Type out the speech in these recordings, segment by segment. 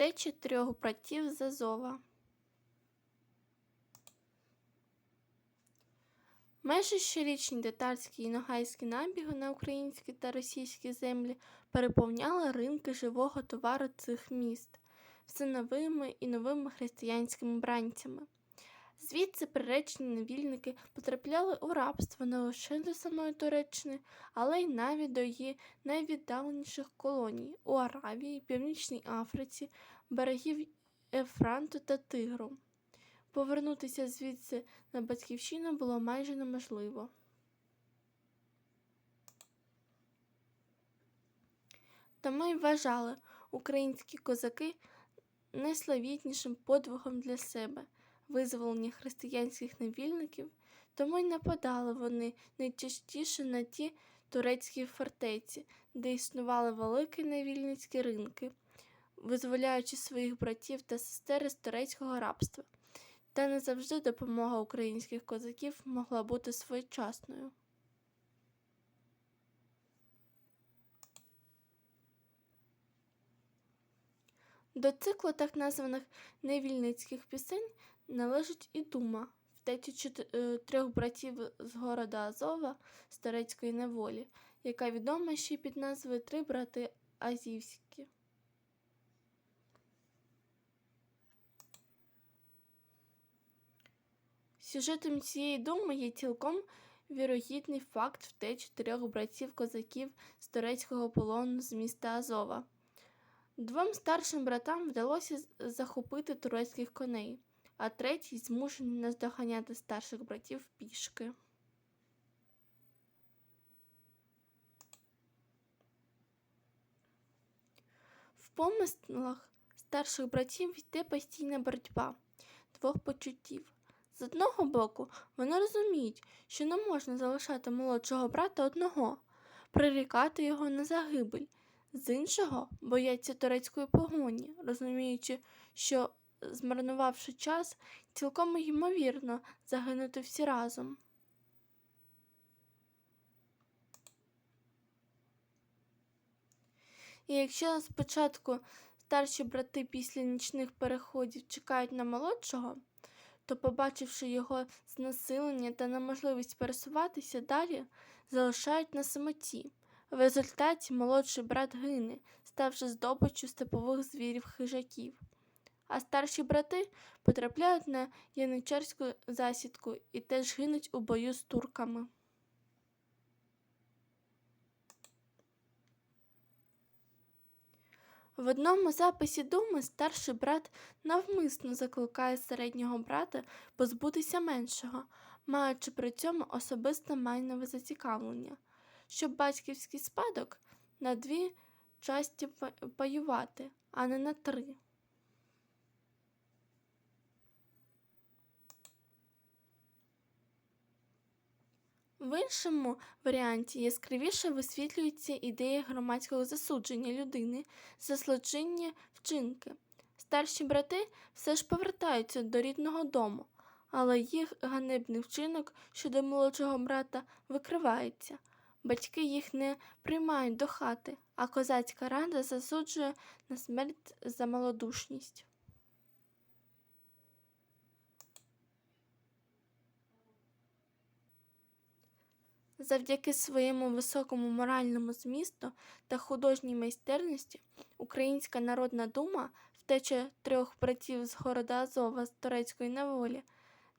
Втеча трьох братів з Азова. Майже щорічні татарські і ногайські набіги на українські та російські землі переповняли ринки живого товару цих міст все новими і новими християнськими бранцями. Звідси приречені невільники потрапляли у рабство не лише до самої Туреччини, але й навіть до її найвіддаленіших колоній у Аравії, Північній Африці, берегів Ефранту та Тигру. Повернутися звідси на батьківщину було майже неможливо. Тому й вважали українські козаки найславітнішим подвигом для себе визволення християнських невільників, тому й нападали вони найчастіше на ті турецькі фортеці, де існували великі невільницькі ринки, визволяючи своїх братів та сестер з турецького рабства. Та не завжди допомога українських козаків могла бути своєчасною. До циклу так названих невільницьких пісень належить і дума втечі е, трьох братів з города Азова з турецької неволі, яка відома ще й під назвою Три брати Азівські. Сюжетом цієї думи є цілком вірогідний факт втечі трьох братів козаків з турецького полону з міста Азова. Двом старшим братам вдалося захопити турецьких коней, а третій змушений наздоганяти старших братів пішки. В помислах старших братів йде постійна боротьба двох почуттів. З одного боку, вони розуміють, що не можна залишати молодшого брата одного, прирікати його на загибель. З іншого бояться турецької погоні, розуміючи, що, змарнувавши час, цілком ймовірно загинути всі разом. І якщо спочатку старші брати після нічних переходів чекають на молодшого, то, побачивши його знесилення та неможливість пересуватися далі, залишають на самоті. В результаті молодший брат гине, ставши здобиччю степових звірів хижаків. А старші брати потрапляють на яничарську засідку і теж гинуть у бою з турками. В одному записі думи старший брат навмисно закликає середнього брата позбутися меншого, маючи при цьому особисте майнове зацікавлення, щоб батьківський спадок на дві часті паювати, а не на три. В іншому варіанті яскравіше висвітлюється ідея громадського засудження людини за злочинні вчинки. Старші брати все ж повертаються до рідного дому, але їх ганебний вчинок щодо молодшого брата викривається. Батьки їх не приймають до хати, а козацька рада засуджує на смерть за малодушність. Завдяки своєму високому моральному змісту та художній майстерності Українська Народна Дума, втеча трьох братів з города Азова з турецької неволі,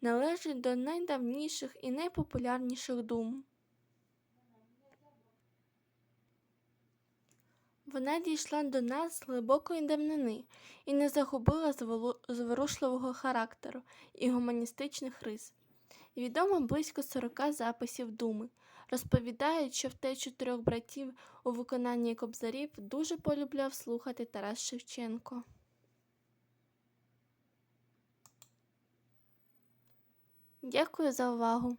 належить до найдавніших і найпопулярніших дум. Вона дійшла до нас з глибокої давнини і не загубила зворушливого характеру і гуманістичних рис. Відомо близько 40 записів думи. Розповідають, що втечу трьох братів у виконанні кобзарів дуже полюбляв слухати Тарас Шевченко. Дякую за увагу!